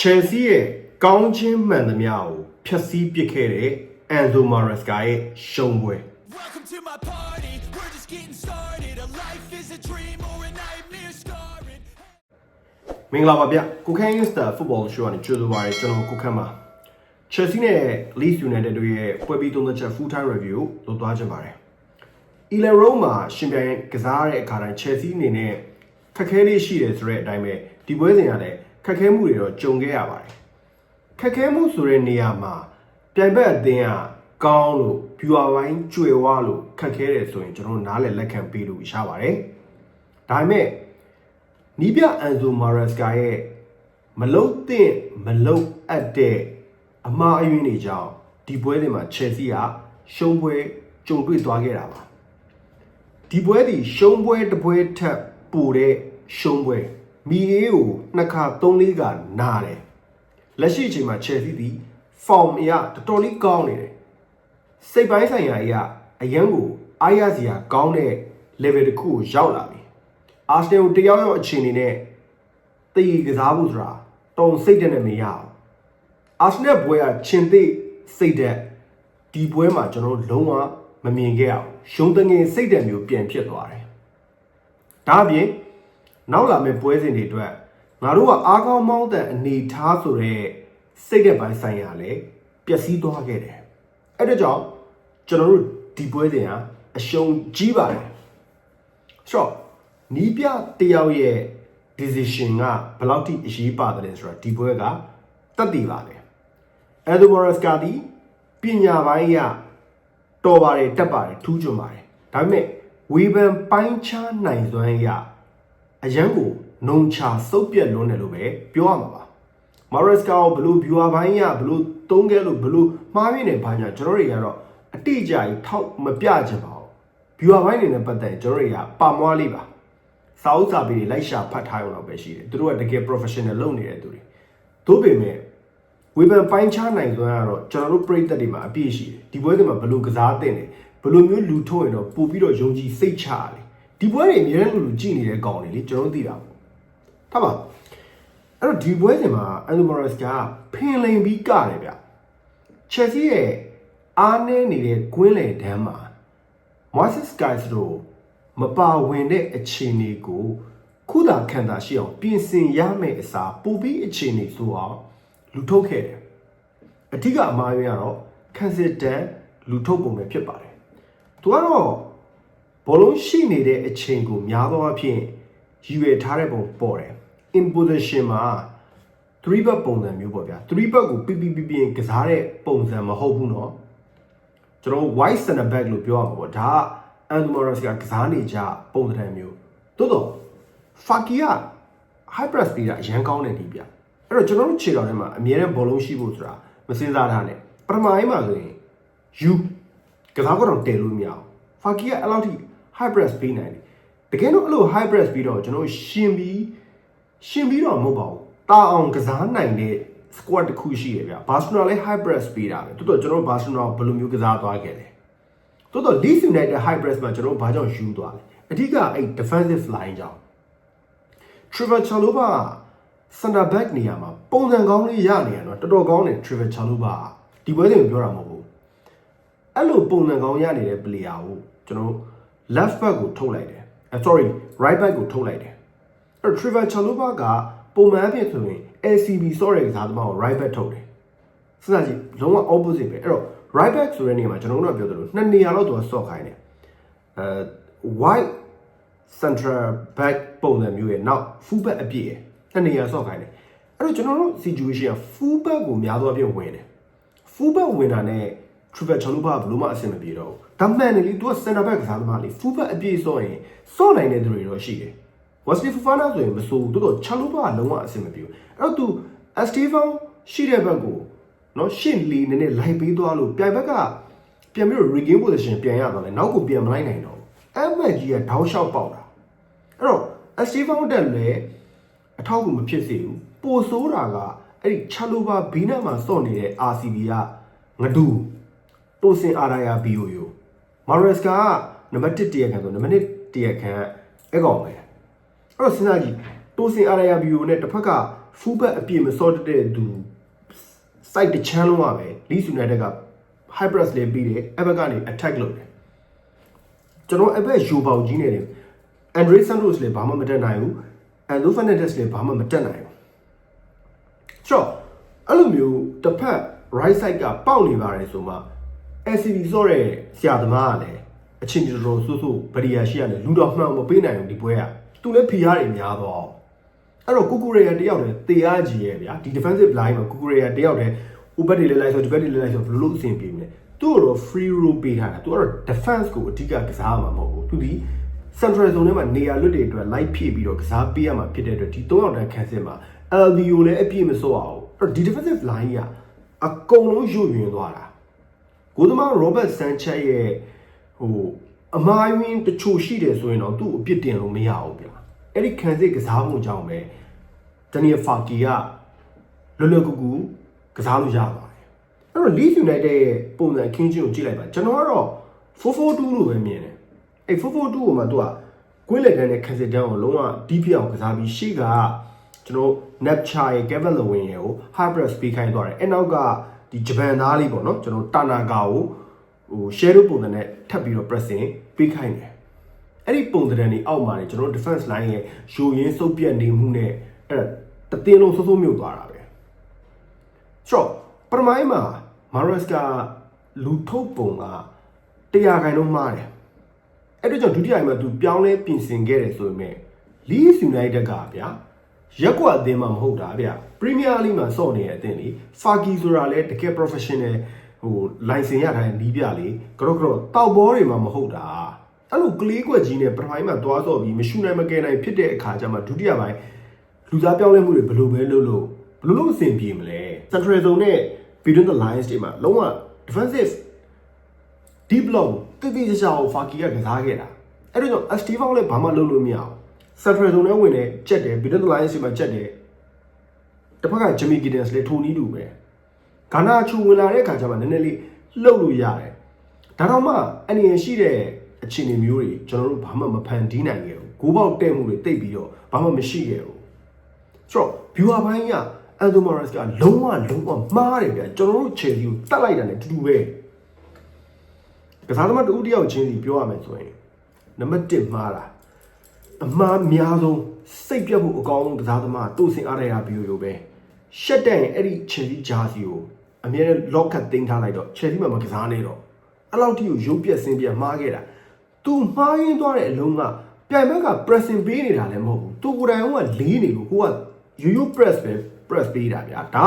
ချယ်ဆီရဲ့ကောင်းချင်းမှန်သမျှကိုဖျက်ဆီးပစ်ခဲ့တဲ့အန်ဇိုမာရက်စကာရဲ့ရှုံးပွဲ Welcome to my party. We're just getting started. A life is a dream or a nightmare scarring. မင်္ဂလာပါဗျကိုခန်း Insta Football Show ကနေကြိုဆိုပါရစေကျွန်တော်ကိုခန်းပါ Chelsea နဲ့ Leeds United တို့ရဲ့ပွဲပြီးသုံးသက်ချက် full time review ကိုလုပ်သွားကြပါတယ် Elen Road မှာရှင်ပြိုင်ကစားတဲ့အခါတိုင်း Chelsea အနေနဲ့ခက်ခဲလေးရှိတယ်ဆိုတဲ့အတိုင်းပဲဒီပွဲစဉ်ကလည်း ခက်ခဲမှုတွေတော့ကြုံခဲ့ရပါတယ်ခက်ခဲမှုဆိုတဲ့နေရာမှာပြိုင်ဘက်အသင်းကကောင်းလို့ viewer ပိုင်းကြွယ်ဝလို့ခက်ခဲတယ်ဆိုရင်ကျွန်တော်တို့နားလည်လက်ခံပေးလို့ရပါတယ်ဒါပေမဲ့နီးပြအန်ဇိုမာရက်စကာရဲ့မလုံသင့်မလုံအပ်တဲ့အမှားအယွင်းတွေကြောင့်ဒီပွဲတွေမှာ Chelsea ကရှုံးပွဲကြုံတွေ့သွားခဲ့တာပါဒီပွဲဒီရှုံးပွဲတစ်ပွဲထက်ပိုတဲ့ရှုံးပွဲ မီအေးကိုနှစ်ခါသုံးလေးကနာတယ်လက်ရှိအချိန်မှာ Chelsea ဒီ form အရတော်တော်လေးကောင်းနေတယ်စိတ်ပိုင်းဆိုင်ရာအရအရန်ကိုအားရစရာကောင်းတဲ့ level တစ်ခုကိုရောက်လာပြီအာစနယ်ကိုတယောက်ယောက်အခြေအနေနဲ့တည်ကစားဖို့ဆိုတာတုံစိတ်တဲ့နဲ့မရအောင်အာစနယ်ဘွဲကချင်းသိစိတ်တဲ့ဒီပွဲမှာကျွန်တော်တို့လုံးဝမမြင်ခဲ့အောင်ရှုံးတငင်စိတ်တဲ့မျိုးပြန်ဖြစ်သွားတယ်ဒါအပြင် နောက်လာမယ့်ပွဲစဉ်တွေအတွက်ငါတို့ကအားကောင်းမောင်းတဲ့အနေထားဆိုတဲ့စိတ်တဲ့ပိုင်းဆိုင်ရာလည်းပျက်စီးသွားခဲ့တယ်အဲ့ဒါကြောင့်ကျွန်တော်တို့ဒီပွဲစဉ်ဟာအရှုံးကြီးပါတယ်ဆိုတော့နီးပြတယောက်ရဲ့ decision ကဘယ်လောက်ထိအရေးပါတယ်ဆိုတော့ဒီပွဲကတက်တည်ပါတယ်။ Edwards ကဒီပညာပိုင်းရတော်ပါတယ်တက်ပါတယ်ထူးချွန်ပါတယ်။ဒါပေမဲ့ဝေဖန်ပိုင်းခြားနိုင်စွမ်းရ အရန်ကိုနုံချစုပ်ပြက်လွန်းတယ်လို့ပဲပြောရမှာပါ။ Morris ကဘလို့ viewer ပိုင်းရဘလို့သုံးခဲ့လို့ဘလို့မှားပြနေပါညာကျွန်တော်တွေကတော့အတိအကျကြီးထောက်မပြချင်ပါဘူး။ viewer ပိုင်းတွေနဲ့ပတ်သက်ရင်ကျွန်တော်တွေကပါမွားလေးပါ။စာအုပ်စာပေတွေလိုက်ရှာဖတ်ထားရုံတော့ပဲရှိတယ်။သူတို့ကတကယ် professional လုပ်နေတဲ့သူတွေ။သို့ပေမဲ့ဝေဖန်ပိုင်းခြားနိုင်စွမ်းကတော့ကျွန်တော်တို့ပြည်သက်တွေမှာအပြည့်ရှိတယ်။ဒီပွဲတွေမှာဘယ်လိုကစားတင်တယ်ဘယ်လိုမျိုးလူထုတ်ရင်တော့ပို့ပြီးတော့ယုံကြည်စိတ်ချရတယ်။ ဒီပွဲတွေအများကြီးလူလူကြည့်နေတဲ့ကောင်တွေလေကျွန်တော်တို့သိတာပေါ့။ထားပါ။အဲ့တော့ဒီပွဲတွေမှာအန်ဒိုမိုရက်စ်ကဖင်လိန်ပြီးကတယ်ဗျ။ Chelsea ရဲ့အားနည်းနေတဲ့ကွင်းလယ်တန်းမှာ Moises Caicedo မပါဝင်တဲ့အခြေအနေကိုခုသာခံတာရှိအောင်ပြင်ဆင်ရမယ့်အစားပိုပြီးအခြေအနေဆိုအောင်လူထုတ်ခဲ့တယ်။အထက်ကအမှားရင်းကတော့ခန်းစစ်တန်လူထုတ်ပုံပဲဖြစ်ပါတယ်။သူကတော့ ဘောလုံးရှိနေတဲ့အချိန်ကိုများသောအားဖြင့်ရည်ရွယ်ထားတဲ့ပုံပေါ်တယ်။ in position မှာ3ဘက်ပုံစံမျိုးပေါ့ဗျာ3ဘက်ကိုပြပြပြပြကစားတဲ့ပုံစံမဟုတ်ဘူးเนาะ ကျွန်တော် white center back လို့ပြောရမှာပေါ့ဒါကအန်ဒမိုရစ်ကကစားနေကြပုံစံမျိုးတိုးတော့ဖာကီက high press ပေးတာအရန်ကောင်းတယ်ဒီပြအဲ့တော့ကျွန်တော်တို့ခြေတော်ထဲမှာအမြဲတမ်းဘောလုံးရှိဖို့ဆိုတာမစင်စားထားနဲ့ပထမအိမ်မှာဆိုရင် you ကစားကတော့တယ်လို့မရအောင်ဖာကီကအဲ့လောက်ထိ high press ပေးနိုင်တယ်တကယ်တော့အဲ့လို high press ပြီးတော့ကျွန်တော်ရှင်ပြီးရှင်ပြီးတော့မဟုတ်ပါဘူးတာအောင်ကစားနိုင်တဲ့ squad တစ်ခုရှိရဗျာဘာစနိုလည်း high press ပေးတာပဲတိုးတော့ကျွန်တော်ဘာစနိုဘယ်လိုမျိုးကစားသွားခဲ့လဲတိုးတော့ Leeds United high press မှာကျွန်တော်ဘာကြောင့်ယူသွားလဲအဓိကအဲ့ defensive line ကြောင့် Trevor Chalobah center back နေရာမှာပုံစံကောင်းလေးရနေရတော့တော်တော်ကောင်းတယ် Trevor Chalobah ဒီပွဲစဉ်ကိုပြောတာမဟုတ်ဘူးအဲ့လိုပုံစံကောင်းရနေတဲ့ player ကိုကျွန်တော် left back ကိုထုတ်လိုက်တယ်အဲ sorry right back ကိုထုတ်လိုက်တယ်အဲ့တော့ Trevor Chalobah ကပုံမှန်အဖြစ်ဆိုရင် LCB ဆော့တဲ့ကစားသမားကို right back ထုတ်တယ်စဉ်းစားကြည့်လုံးဝ opposite ပဲအဲ့တော့ right back ဆိုတဲ့နေရာမှာကျွန်တော်တို့ကပြောသလိုနှစ်နေရာလောက်သူကဆော့ခိုင်းတယ်အဲ wide central back ပုံစံမျိုးရဲ့နောက် full back အပြည့်ရဲ့နှစ်နေရာဆော့ခိုင်းတယ်အဲ့တော့ကျွန်တော်တို့ situation က full back ကိုများသောအားဖြင့်ဝင်တယ် full back ဝင်တာနဲ့ triple chalupa ဘလို့မှအဆင်မပြေတော့ဘူးဒါမှန်တယ်လေ तू က center back ကစားသမားလေ full back အပြည့်ဆော့ရင်ဆော့နိုင်တဲ့သူတွေတော့ရှိတယ် Wesley Fofana ဆိုရင်မဆိုဘူးတော်တော် chalupa ကလုံးဝအဆင်မပြေဘူးအဲ့တော့ तू Estevao ရှိတဲ့ဘက်ကိုနော်ရှင့်လီနည်းနည်းလိုက်ပေးသွားလို့ပြိုင်ဘက်ကပြန်ပြီးတော့ regain position ပြန်ရတော့လေနောက်ကိုပြန်မလိုက်နိုင်တော့ဘူးအဲ့မက်ကြီးကထောက်လျှောက်ပေါက်တာအဲ့တော့ Estevao တက်လည်းအထောက်အကူမဖြစ်စေဘူးပိုဆိုးတာကအဲ့ဒီ chalupa ဘေးနားမှာစော့နေတဲ့ RCB ကငဒူ တိုစင်အာရာယာဘီယိုယိုမာရက်စကာကနံပါတ်1တရခံဆိုနံပါတ်2တရခံအဲ့ကောင်ပဲအဲ့တော့စဉ်းစားကြည့်တိုစင်အာရာယာဘီယိုနဲ့တစ်ဖက်ကဖူးဘက်အပြည့်မစော့တဲ့သူ site တစ်ချမ်းလုံးကပဲ Leeds United က high press လေးပြီးတယ်အဲ့ဘက်ကနေ attack လုပ်တယ်ကျွန်တော်အဲ့ဘက်ယူပေါကြီးနေတယ် Andre Santos လည်းဘာမှမတက်နိုင်ဘူး Enzo Fernandez လည်းဘာမှမတက်နိုင်ဘူးဆိုတော့အဲ့လိုမျိုးတစ်ဖက် right side ကပေါက်နေပါတယ်ဆိုမှ LCD ဆိုတဲ့ဆရာသမားကလည်းအချင်းကြီးတော်တော်ဆူဆူဗရီယာရှိရတယ်လူတော်မှန်မပေးနိုင်ဘူးဒီပွဲကသူလည်းဖီရားတွေများတော့အဲ့တော့ကူကူရေယာတယောက်တည်းတေအားကြီးရဲ့ဗျာဒီ defensive line မှာကူကူရေယာတယောက်တည်းဥပတ်တွေလည်းလိုက်ဆိုဒီဘက်တွေလည်းလိုက်ဆိုဘယ်လိုလုပ်အဆင်ပြေမလဲသူ့တော့ free roll ပေးထားတာသူကတော့ defense ကိုအဓိကကစားမှာမဟုတ်ဘူးသူဒီ central zone ထဲမှာနေရာလွတ်တွေအတွက် light ဖြည့်ပြီးတော့ကစားပေးရမှာဖြစ်တဲ့အတွက်ဒီ၃ယောက်တန်းခန်းစစ်မှာ LDO လည်းအပြည့်မစော့အောင်အဲ့တော့ဒီ defensive line ကအကုန်လုံးရွယွင်သွားတာ ကိုသမား Robert Sanchez ရဲ့ဟိုအမားယွင်းတချို့ရှိတယ်ဆိုရင်တော့သူ့အပြစ်တင်လို့မရဘူးဗျာအဲ့ဒီခံစစ်ကစားမှုကြောင့်ပဲဒနီယယ်ဖာကီကလွတ်လွတ်ကူကူကစားလို့ရပါတယ်အဲ့တော့ Leeds United ရဲ့ပုံစံအခင်းချင်းကိုကြည့်လိုက်ပါကျွန်တော်ကတော့442လို့ပဲမြင်တယ်အဲ့442ကိုမှသူကကွင်းလက်တန်းနဲ့ခံစစ်တန်းကိုလုံးဝဒီးပြအောင်ကစားပြီးရှေ့ကကျွန်တော် Napcha ရဲ့ Kevin Lewin ရဲ့ကို high press ပေးခိုင်းသွားတယ်အဲ့နောက်က ဒီဂျပန်သားလေးပေါ့နော်ကျွန်တော်တာနာကာကိုဟို shadow ပုံစံနဲ့ထပ်ပြီးတော့ pressing ပေးခိုင်းတယ်အဲ့ဒီပုံစံတွေအောက်မှာနေကျွန်တော်တို့ defense line ရဲ့ယိုရင်းစုပ်ပြတ်နေမှုနဲ့အဲ့ဒါတတင်းလုံးစိုးစိုးမြုပ်သွားတာပဲဆိုတော့ပထမပိုင်းမှာ Mares ကလူထုတ်ပုံကတရားခိုင်လုံးမှားတယ်အဲ့ဒါကြောင့်ဒုတိယပိုင်းမှာသူပြောင်းလဲပြင်ဆင်ခဲ့တယ်ဆိုပေမဲ့ Leeds United ကဗျာ ရက်ကွက်အသင်းမှမဟုတ်တာဗျာ Premier League မှာစော့နေတဲ့အသင်းလေ Faki ဆိုတာလည်းတကယ် professional ဟို license ရထားတဲ့နီးပြလေကတော့ကတော့တောက်ဘောတွေမှမဟုတ်တာအဲ့လိုကလေးကွက်ကြီးနဲ့ပထမပိုင်းမှာသွားစော့ပြီးမရှူနိုင်မကယ်နိုင်ဖြစ်တဲ့အခါကျမှဒုတိယပိုင်းလူသားပြောင်းလဲမှုတွေဘယ်လိုပဲလုပ်လို့ဘယ်လိုလုပ်အဆင်ပြေမလဲ Central Zone နဲ့ Between the Lines တွေမှာလုံးဝ defensive deep block တိတိကျကျကိုဖာကီကကစားခဲ့တာအဲ့ဒါကြောင့် Steve Hall လည်းဘာမှလုပ်လို့မရအော င် Central Zone နဲ့ဝင်တယ်ကြက်တယ် Between the Lines တွေမှာကြက်တယ်တစ်ဖက်က Jimmy Giddens လည်းထိုနည်းတူပဲဂါနာချူဝင်လာတဲ့အခါကျမှနည်းနည်းလေးလှုပ်လို့ရတယ်ဒါတော့မှအနေရရှိတဲ့အခြေအနေမျိုးတွေကျွန်တော်တို့ဘာမှမဖန်တီးနိုင်ခဲ့ဘူးဂိုးပေါက်တဲ့မှုတွေတိတ်ပြီးတော့ဘာမှမရှိခဲ့ဘူးဆိုတော့ viewer ဘိုင်းကအန်တိုမာရစ်ကလုံးဝလုံးဝမှားတယ်ဗျကျွန်တော်တို့ချယ်စီကိုတတ်လိုက်တာ ਨੇ တူတူပဲကစားသမားတူတယောက်ချင်းစီပြောရမယ်ဆိုရင်နံပါတ်1မှားတာ အမှားများဆုံးစိတ်ပြတ်ဖို့အကောင်းဆုံးကစားသမားတူစင်အားရရပြီးလို့ပဲရှက်တဲ့ရင်အဲ့ဒီချယ်စီဂျာစီကိုအမြဲတမ်း lock တ်တင်ထားလိုက်တော့ချယ်စီမှမကစားနေတော့အဲ့လောက်ထိကိုရုပ်ပြက်စင်းပြက်မှားခဲ့တာ तू မှားရင်းသွားတဲ့အလုံးကပြိုင်ဘက်က pressing ပေးနေတာလည်းမဟုတ်ဘူး तू ကိုယ်တိုင်ကလေးနေလို့ကိုကရိုးရိုး press ပဲ press ပေးတာဗျာဒါ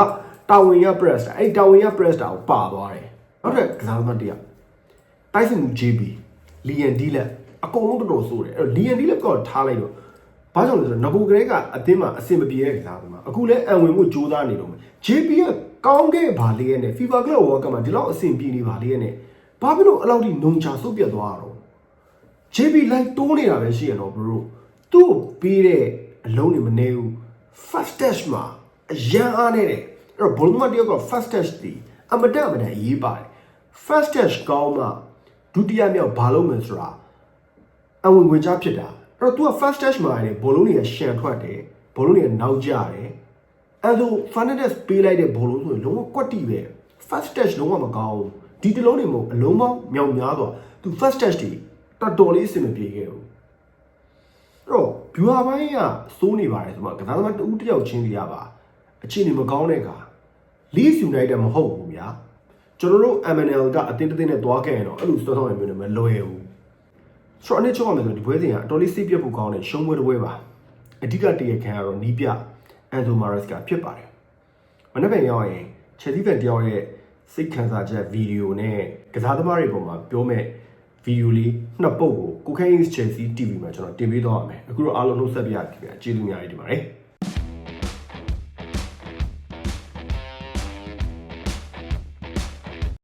တာဝန်ရ press တာအဲ့တာဝန်ရ press တာကိုပါသွားတယ်နောက်ထပ်ကစားသမားတစ်ယောက်တိုက်စစ်မှု JB လီယန်ဒီလက် အကုန်လုံးတော်တော်ဆိုးတယ်အဲ့တော့လီယန်ဒီလက်ကထားလိုက်တော့ဘာကြောင့်လဲဆိုတော့ငကူကလေးကအသင်းမှာအဆင်မပြေတဲ့ကစားသမားအခုလည်းအံဝင်မှုစူးစမ်းနေတော့မယ် JB ကကောင်းခဲ့ပါလေရဲ့နဲ့ FIFA Club World Cup မှာဒီလောက်အဆင်ပြေနေပါလေရဲ့နဲ့ဘာဖြစ်လို့အဲ့လောက်ထိနှုံချဆုတ်ပြတ်သွားတာတော့ JB လိုက်တိုးနေတာပဲရှိရတော့ bro သူ့ကိုပေးတဲ့အလုံးတွေမနေဘူး fast touch မှာအရန်အားနေတယ်အဲ့တော့ဘောလုံးမတယောက်က fast touch တီအမတန်အမတန်အရေးပါတယ် fast touch ကောင်းမှဒုတိယမြောက်ဘာလို့မလဲဆိုတာ အဝင်ဝင်ချဖြစ်တာအဲ့တော့ तू က fast touch မှာရတယ်ဘောလုံးတွေကရှန်ထွက်တယ်ဘောလုံးတွေကနောက်ကျတယ်အဲ့ဒါ Fernandez ပေးလိုက်တဲ့ဘောလုံးဆိုရင်လုံးဝကွက်တီပဲ fast touch လုံးဝမကောင်းဘူးဒီတလုံးတွေမဟုတ်အလုံးပေါင်းမြောင်များသွား तू fast touch တွေတော်တော်လေးအဆင်မပြေခဲ့ဘူးအဲ့တော့ viewer ဘိုင်းကစိုးနေပါတယ်ဆိုမှကစားသမားတူတယောက်ချင်းစီရပါအခြေအနေမကောင်းတဲ့အခါ Leeds United မဟုတ်ဘူးဗျာကျွန်တော်တို့ MNL ကအတင်းတင်းနဲ့တွားခဲ့ရင်တော့အဲ့လိုစောစောရမျိုးနဲ့မလွယ်ဘူး ဆိုတော့အနေချုပ်ရမယ်ဆိုဒီပွဲစဉ်ကအတော်လေးစိတ်ပြတ်ဖို့ကောင်းတဲ့ရှုံးပွဲတစ်ပွဲပါအဓိကတရခံကတော့နီးပြအန်တိုမာရက်စ်ကဖြစ်ပါတယ်မနေ့ကရောက်ရင် Chelsea fan တယောက်ရဲ့စိတ်ခံစားချက်ဗီဒီယိုနဲ့ကစားသမားတွေပေါ်မှာပြောမဲ့ဗီဒီယိုလေးနှစ်ပုတ်ကိုကိုခိုင်း Chelsea TV မှာကျွန်တော်တင်ပေးသွားရမယ်အခုတော့အားလုံးနှုတ်ဆက်ပြရခင်ဗျာကျေးဇူးများကြီးတင်ပါတယ်